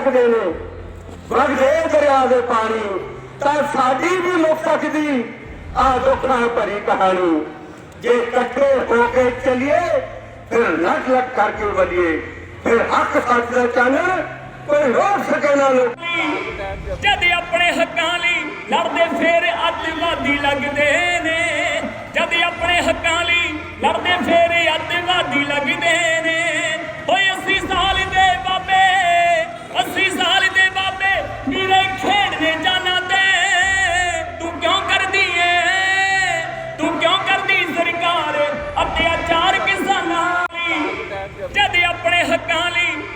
ਲੱਗਦੇ ਨੇ। ਵਗਦੇ ਦਰਿਆ ਦੇ ਪਾਣੀ। ਤਾਂ ਸਾਡੀ ਵੀ ਮੁੱਕ ਸਕਦੀ ਆ ਦੁੱਖਾਂ ਭਰੀ ਕਹਾਣੀ। ਜੇ ਇਕੱਠੇ ਹੋ ਕੇ ਚੱਲੀਏ, ਫਿਰ ਲੱਟ ਲੱਟ ਕਰਕੇ ਵਲੀਏ ਫਿਰ ਹੱਕ ਸੱਚ ਦਾ ਚਾਨਣ ਕੋਈ ਰੋਕ ਸਕੇ ਨਾ ਲੋਕ। ਜਦ ਆਪਣੇ ਹੱਕਾਂ ਲਈ ਲੜਦੇ ਫੇਰ ਅੱਤਵਾਦੀ ਲੱਗਦੇ ਨੇ। ਜਦ ਆਪਣੇ ਹੱਕਾਂ ਲਈ ਲੜਦੇ ਫੇਰ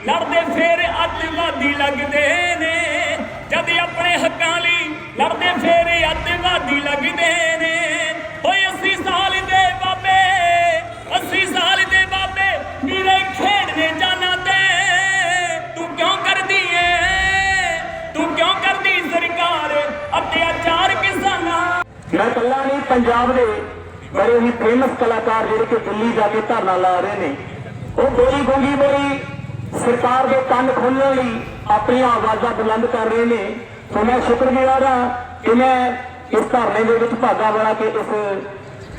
ਲੜਦੇ ਫੇਰ ਅੱਤਵਾਦੀ ਲੱਗਦੇ ਨੇ। ਜਦ ਆਪਣੇ ਹੱਕਾਂ ਲਈ ਲੜਦੇ ਫੇਰ ਅੱਤਵਾਦੀ ਲੱਗਦੇ ਨੇ। ਓਏ 80 ਸਾਲ ਦੇ ਬਾਬੇ 80 ਸਾਲ ਦੇ ਬਾਬੇ ਮੇਰੇ ਖੇਡਦੇ ਜਾਨਾਂ ਤੇ। ਤੂੰ ਕਿਉਂ ਕਰਦੀ ਏ? ਤੂੰ ਕਿਉਂ ਕਰਦੀ ਸਰਕਾਰ? ਅਤਿਆਚਾਰ ਕਿਸਾਨਾਂ। ਮੈਂ ਕੱਲਾ ਨਹੀਂ, ਪੰਜਾਬ ਦੇ ਬੜੇ ਹੀ ਫੇਮਸ ਕਲਾਕਾਰ ਜਿਹੜੇ ਕਿ ਦਿੱਲੀ ਜਾ ਕੇ ਧਰਨਾ ਲਾ ਰਹੇ ਨੇ। ਉਹ ਗੋਰੀ ਗੋਗੀ ਬੋਰੀ ਸਰਕਾਰ ਦੇ ਕੰਨ ਖੋਲ੍ਹਣ ਲਈ ਆਪਣੀਆਂ ਆਵਾਜ਼ਾਂ ਬੁਲੰਦ ਕਰ ਰਹੇ ਨੇ। ਸੋ ਮੈਂ ਸ਼ੁਕਰਗੁਜ਼ਾਰ ਹਾਂ ਕਿ ਮੈਂ ਇਸ ਧਰਨੇ ਦੇ ਵਿੱਚ ਭਾਗਾ ਬਣਾ ਕੇ ਇਸ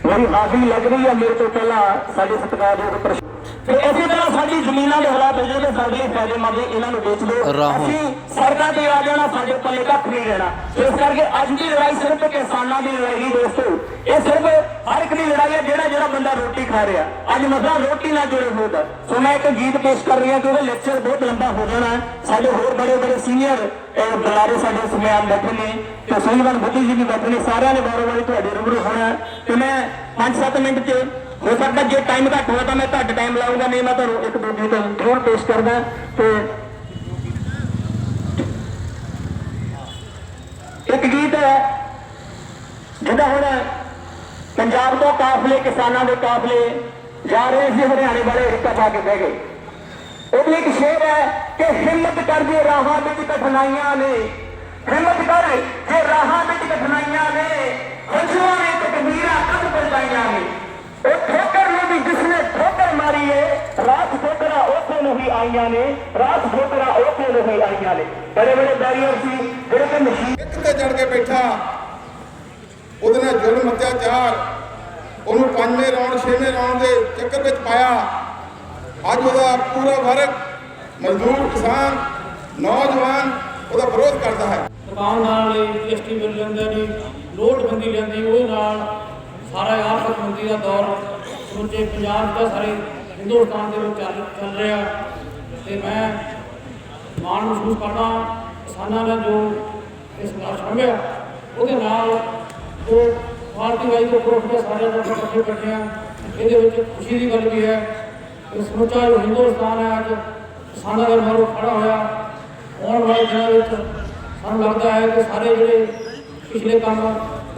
ਮੇਰੀ ਹਾਜ਼ਰੀ ਲੱਗ ਰਹੀ ਹੈ। ਮੇਰੇ ਤੋਂ ਪਹਿਲਾਂ ਸਾਡੇ ਸਤਿਕਾਰਯੋਗ ਪ੍ਰਸ਼ ਤੇ ਇਸੇ ਤਰ੍ਹਾਂ ਸਾਡੀ ਜ਼ਮੀਨਾਂ ਦੇ ਹਾਲਾਤ ਜਿਹੜੇ ਸਾਡੇ ਲਈ ਫਾਇਦੇਮੰਦ ਨੇ ਇਹਨਾਂ ਨੂੰ ਵੇਚ ਦਿਓ। ਅਸੀਂ ਸੜਕਾਂ ਤੇ ਆ ਜਾਣਾ ਸਾਡੇ ਪੱਲੇ ਕੱਖ ਨਹੀਂ ਰਹਿਣਾ ਇਸ ਕਰਕੇ ਅੱਜ ਦੀ ਲੜਾਈ ਸਿਰਫ ਕਿਸਾਨਾਂ ਦੀ ਲੜਾਈ ਦੋਸਤੋ। ਇਹ ਸਿਰਫ ਹਰ ਇੱਕ ਦੀ ਲੜਾਈ ਹੈ, ਜਿਹੜਾ ਜਿਹੜਾ ਬੰਦਾ ਰੋਟੀ ਖਾ ਰਿਹਾ। ਅੱਜ ਮਸਲਾ ਰੋਟੀ ਨਾਲ ਜੁੜੇ ਹੋਦਾ ਸੋ ਮੈਂ ਇੱਕ ਗੀਤ ਪੇਸ਼ ਕਰ ਰਹੀ ਹਾਂ ਲੈਕਚਰ ਬਹੁਤ ਲੰਬਾ ਹੋ ਜਾਣਾ ਹੈ। ਸਾਡੇ ਹੋਰ ਬੜੇ ਬੜੇ ਸੀਨੀਅਰ ਬੁਲਾਰੇ ਸਾਡੇ ਸਮਿਆਨ ਬੈਠੇ ਨੇ। ਤੇ ਸੁਨੀਵਨ ਬੁੱਧੀ ਜੀ ਵੀ ਬੈਠੇ ਨੇ। ਸਾਰਿਆਂ ਨੇ ਵਾਰੋ ਵਾਰੀ ਤੁਹਾਡੇ ਰੂਬਰੂ ਹੋਣਾ ਤੇ ਮੈਂ 5-7 ਮਿੰਟ 'ਚ ਹੋ ਸਕਦਾ ਜੇ ਟਾਈਮ ਘੱਟ ਹੋਇਆ ਤਾਂ ਮੈਂ ਘੱਟ ਟਾਈਮ ਲਾਉਂਗਾ ਨਹੀਂ ਮੈਂ ਤੁਹਾਨੂੰ ਇੱਕ ਦੋ ਗੀਤ ਜ਼ਰੂਰ ਪੇਸ਼ ਕਰਦਾ। ਤੇ ਇੱਕ ਗੀਤ ਹੈ ਜਿਹਦਾ ਹੁਣ ਪੰਜਾਬ ਤੋਂ ਕਾਫਲੇ ਕਿਸਾਨਾਂ ਦੇ ਕਾਫਲੇ ਜਾ ਰਹੇ ਸੀ, ਹਰਿਆਣੇ ਵਾਲੇ ਹਿੱਕਾ ਪਾ ਕੇ ਬਹਿ ਗਏ। ਉਹ ਇੱਕ ਸ਼ੇਰ ਹੈ ਕਿ ਹਿੰਮਤ ਕਰ ਜੇ ਰਾਹਾਂ ਵਿੱਚ ਕਠਿਨਾਈਆਂ ਨੇ। ਹਿੰਮਤ ਕਰ ਜੇ ਰਾਹਾਂ ਵਿੱਚ ਕਠਿਨਾਈਆਂ ਨੇ ਹੰਝੂਆਂ ਨੇ ਤਕਦੀਰਾਂ ਕਦ ਪਲਟਾਈਆਂ ਨੇ। ਉਹ ਠੋਕਰ ਨੂੰ ਵੀ ਜਿਸਨੇ ਠੋਕਰ ਮਾਰੀ ਏ, ਰਾਤ ਠੋਕਰਾ ਉਸੇ ਨੂੰ ਹੀ ਆਈਆਂ ਨੇ, ਰਾਤ ਠੋਕਰਾ ਉਸੇ ਨੂੰ ਹੀ ਆਈਆਂ ਨੇ। ਬੜੇ ਬੜੇ ਬੈਰੀਅਰ ਸੀ, ਜਿਹੜੇ ਕਿ ਮਸ਼ੀਨ ਤੇ ਚੜ ਕੇ ਬੈਠਾ, ਉਹਦੇ ਨਾਲ ਜ਼ੁਲਮ, ਅਤਿਆਚਾਰ ਉਹਨੂੰ ਪੰਜਵੇਂ ਰੌਣ ਛੇਵੇਂ ਰੌਣ ਦੇ ਚੱਕਰ ਵਿੱਚ ਪਾਇਆ। ਅੱਜ ਉਹਦਾ ਪੂਰਾ ਵਰਗ ਮਜ਼ਦੂਰ, ਕਿਸਾਨ, ਨੌਜਵਾਨ ਉਹਦਾ ਵਿਰੋਧ ਕਰਦਾ ਹੈ। ਦੁਕਾਨ ਨਾਲ ਲਈ ਜੀਐਸਟੀ ਬਿੱਲ ਲੈਂਦੇ ਨੇ, ਨੋਟਬੰਦੀ ਲੈਂਦੀ ਉਹਦੇ ਨਾਲ ਸਾਰਾ ਆਰਥਿਕ ਮੰਦੀ ਦਾ ਦੌਰ ਸਮੁੱਚੇ ਪੰਜਾਬ ਦਾ ਸਾਰੇ ਹਿੰਦੁਸਤਾਨ ਦੇ ਵਿੱਚ ਚੱਲ ਚੱਲ ਰਿਹਾ। ਤੇ ਮੈਂ ਮਾਣ ਮਹਿਸੂਸ ਕਰਦਾ ਕਿਸਾਨਾਂ ਦਾ ਜੋ ਇਸ ਸੰਘਰਸ਼ ਲੰਘਿਆ ਉਹਦੇ ਨਾਲ ਉਹ ਪਾਰਟੀ ਵਾਈ ਤੋਂ ਸਾਰੇ ਲੋਕ ਇਕੱਠੇ ਬੈਠੇ ਆ ਇਹਦੇ ਵਿੱਚ ਖੁਸ਼ੀ ਦੀ ਗੱਲ ਵੀ ਹੈ ਕਿ ਸਮੁੱਚਾ ਹਿੰਦੁਸਤਾਨ ਹੈ, ਅੱਜ ਕਿਸਾਨਾਂ ਦੇ ਨਾਲ ਖੜਾ ਹੋਇਆ। ਆਉਣ ਵਾਲੇ ਦਿਨਾਂ ਵਿੱਚ ਸਾਨੂੰ ਲੱਗਦਾ ਹੈ ਕਿ ਸਾਰੇ ਜਿਹੜੇ ਪਿਛਲੇ ਕੰਮ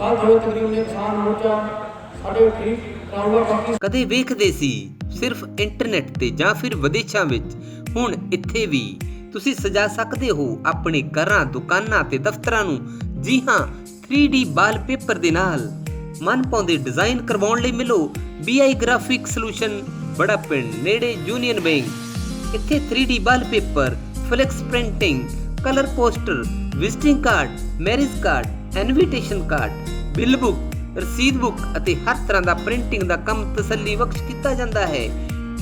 ਗਲਤ ਹੋਏ, ਤਕਰੀਬਨ ਕਿਸਾਨ ਮੋਰਚਾ ਸਾਡੇ ਠੀਕ ਕਰਾਊਗਾ ਬਾਕੀ ਕਦੇ ਵੇਖਦੇ ਸੀ ਸਿਰਫ ਇੰਟਰਨੈਟ ਤੇ ਜਾਂ ਫਿਰ ਵਿਦੇਸ਼ਾਂ ਵਿੱਚ? ਹੁਣ ਇੱਥੇ ਵੀ। ਤੁਸੀਂ ਸਜਾ ਸਕਦੇ ਹੋ ਆਪਣੇ ਘਰਾਂ, ਦੁਕਾਨਾਂ ਤੇ ਦਫ਼ਤਰਾਂ ਨੂੰ। ਜੀ ਹਾਂ 3D ਵਾਲਪੇਪਰ ਦੇ ਨਾਲ। ਮਨ ਡਿਜ਼ਾਈਨ ਕਰਵਾਉਣ ਲਈ ਮਿਲੋ BI ਗ੍ਰਾਫਿਕ ਸੋਲੂਸ਼ਨ ਬੜਾ ਪਿੰਡ, ਨੇੜੇ ਯੂਨੀਅਨ ਬੈਂਕ ਇੱਥੇ 3D wallpaper flex printing colour poster visiting card marriage card invitation card bill book ਰਸੀਦ ਬੁੱਕ ਅਤੇ ਹਰ ਤਰ੍ਹਾਂ ਦਾ ਪ੍ਰਿੰਟਿੰਗ ਦਾ ਕੰਮ ਤਸੱਲੀ ਬਖਸ਼ ਕੀਤਾ ਜਾਂਦਾ ਹੈ।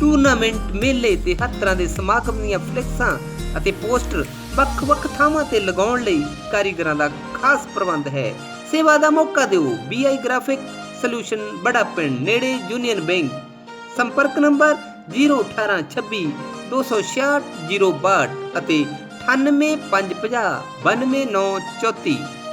ਟੂਰਨਾਮੈਂਟ ਮੇਲੇ ਤੇ ਹਰ ਤਰ੍ਹਾਂ ਦੇ ਸਮਾਗਮ ਦੀਆਂ ਫਲੈਕਸਾਂ ਅਤੇ ਪੋਸਟਰ ਵੱਖ-ਵੱਖ ਥਾਵਾਂ ਤੇ ਲਗਾਉਣ ਲਈ ਕਾਰੀਗਰਾਂ ਦਾ ਖਾਸ ਪ੍ਰਬੰਧ ਹੈ। ਸੇਵਾ ਦਾ ਮੌਕਾ ਦਿਓ। BI ਗ੍ਰਾਫਿਕ ਸੋਲੂਸ਼ਨ ਬੜਾ ਪਿੰਡ, ਨੇੜੇ ਯੂਨੀਅਨ ਬੈਂਕ ਸੰਪਰਕ ਨੰਬਰ 01826 266 062 ਅਤੇ 98550 92934